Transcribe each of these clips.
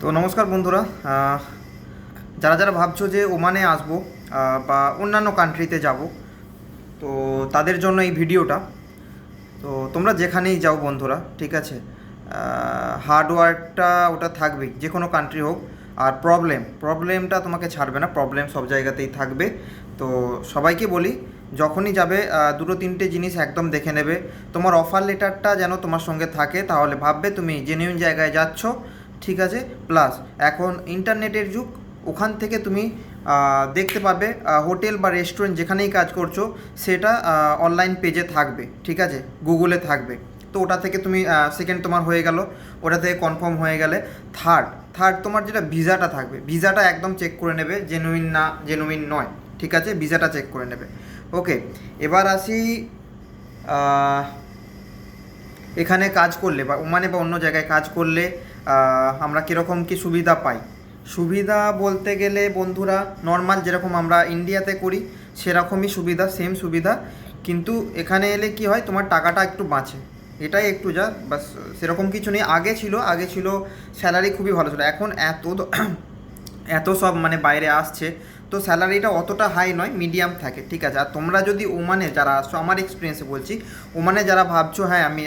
তো নমস্কার বন্ধুরা যারা যারা ভাবছ যে ওমানে আসব বা অন্যান্য কান্ট্রিতে যাব, তো তাদের জন্য এই ভিডিওটা। তো তোমরা যেখানেই যাও বন্ধুরা, ঠিক আছে হার্ডওয়ার্কটা ওটা থাকবেই যে কোনো কান্ট্রি হোক, আর প্রবলেম, প্রবলেমটা তোমাকে ছাড়বে না, প্রবলেম সব জায়গাতেই থাকবে। তো সবাইকে বলি, যখনই যাবে দুটো তিনটে জিনিস একদম দেখে নেবে। তোমার অফার লেটারটা যেন তোমার সঙ্গে থাকে, তাহলে ভাববে তুমি জেনুইন জায়গায় যাচ্ছ ঠিক আছে? প্লাস এখন ইন্টারনেটের যুগ, ওখান থেকে তুমি দেখতে পাবে হোটেল বা রেস্টুরেন্ট যেখানেই কাজ করছ, সেটা অনলাইন পেজে থাকবে, ঠিক আছে? গুগলে থাকবে। তো ওটা থেকে তুমি সেকেন্ড তোমার হয়ে গেল, ওটা থেকে কনফার্ম হয়ে গেলে থার্ড থার্ড তোমার যেটা ভিসাটা থাকবে, ভিসাটা একদম চেক করে নেবে জেনুইন না জেনুইন নয়, ঠিক আছে? ভিসাটা চেক করে নেবে। ওকে এবার আসি এখানে কাজ করলে বা ওমানে বা অন্য জায়গায় কাজ করলে আমরা কীরকম কি সুবিধা পাই? সুবিধা বলতে গেলে বন্ধুরা নর্মাল যেরকম আমরা ইন্ডিয়াতে করি, সেরকমই সুবিধা সেম সুবিধা। কিন্তু এখানে এলে কি হয়, তোমার টাকাটা একটু বাঁচে। এটাই একটু যা বাস সেরকম কিছু নেই। আগে ছিল আগে ছিল স্যালারি খুবই ভালো ছিল। এখন এত এত সব মানে বাইরে আসছে, তো স্যালারিটা অতটা হাই নয় মিডিয়াম থাকে, ঠিক আছে? আর তোমরা যদি ওমানে যারা আসছো, আমার এক্সপিরিয়েন্সে বলছি, ওমানে যারা ভাবছ হ্যাঁ আমি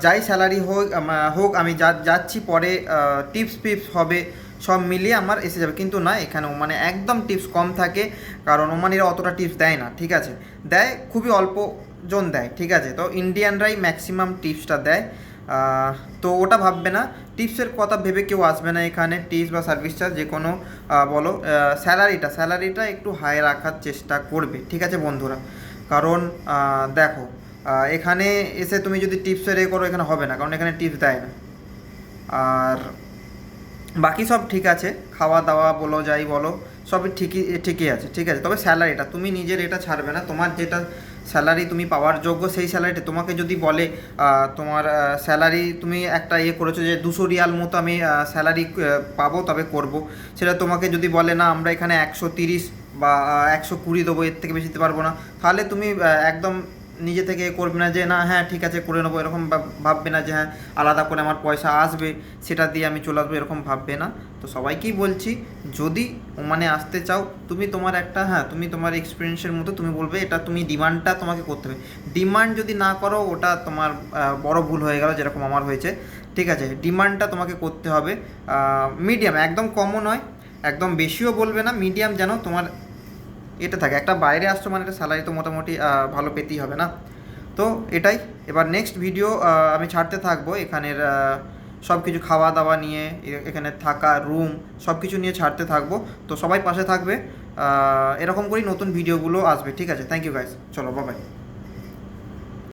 যাই স্যালারি হোক হোক, আমি যা- যাচ্ছি পরে টিপস ফিপস হবে, সব মিলিয়ে আমার এসে যাবে। কিন্তু না, এখানে ওমানে একদম টিপস কম থাকে, কারণ ওমানিরা অতটা টিপস দেয় না, ঠিক আছে? দেয়, খুবই অল্প জন দেয়, ঠিক আছে? তো ইন্ডিয়ানরাই ম্যাক্সিমাম টিপসটা দেয়। তো ওটা ভাববে না। টিপসের কথা ভেবে কেউ আসবে না এখানে, টিপস বা সার্ভিস চার্জ যে কোনো বলো স্যালারিটা স্যালারিটা একটু হাই রাখার চেষ্টা করবে, ঠিক আছে বন্ধুরা? কারণ দেখো এখানে এসে তুমি যদি টিপসের এ করো, এখানে হবে না, কারণ এখানে টিপস দেয় না। আর বাকি সব ঠিক আছে, খাওয়া দাওয়া বলো, যাই বলো, সবই ঠিকই ঠিকই আছে, ঠিক আছে। তবে স্যালারিটা, তুমি নিজের এটা ছাড়বে না, তোমার যেটা স্যালারি তুমি পাওয়ার যোগ্য সেই স্যালারিটা, তোমাকে যদি বলে তোমার স্যালারি তুমি একটা ইয়ে করেছ যে দুশো রিয়াল মতো আমি স্যালারি পাবো, তবে করব। সেটা তোমাকে যদি বলে, না, আমরা এখানে একশো তিরিশ বা একশো কুড়ি দেবো, এর থেকে বেশি দিতে পারব না, তাহলে তুমি একদম নিজে থেকে করবে না যে, না হ্যাঁ ঠিক আছে, করে নেব। এরকম ভাববে না যে হ্যাঁ আলাদা করে আমার পয়সা আসবে, সেটা দিয়ে আমি চলে আসব। এরকম ভাববে না। তো সবাইকেই বলছি, যদি মানে আসতে চাও, তুমি তোমার একটা হ্যাঁ তুমি তোমার এক্সপিরিয়েন্সের মতো তুমি বলবে, এটা তুমি ডিমান্ডটা তোমাকে করতে হবে। ডিমান্ড যদি না করো, ওটা তোমার বড় ভুল হয়ে গেল, যেরকম আমার হয়েছে। ঠিক আছে ডিমান্ডটা তোমাকে করতে হবে মিডিয়াম একদম কমও নয়, একদম বেশিও বলবে না মিডিয়াম যেন তোমার এটা থাকে। একটা বাইরে আসছো মানে এটা স্যালারি তো মোটামুটি ভালো পেতেই হবে না? তো এটাই। এবার নেক্সট ভিডিও আমি ছাড়তে থাকব। এখানের সব কিছু খাওয়া দাওয়া নিয়ে এখানে থাকা রুম সব কিছু নিয়ে ছাড়তে থাকব। তো সবাই পাশে থাকবে। এরকম করেই নতুন ভিডিওগুলো আসবে, ঠিক আছে? থ্যাংক ইউ গাইজ চলো বাবাই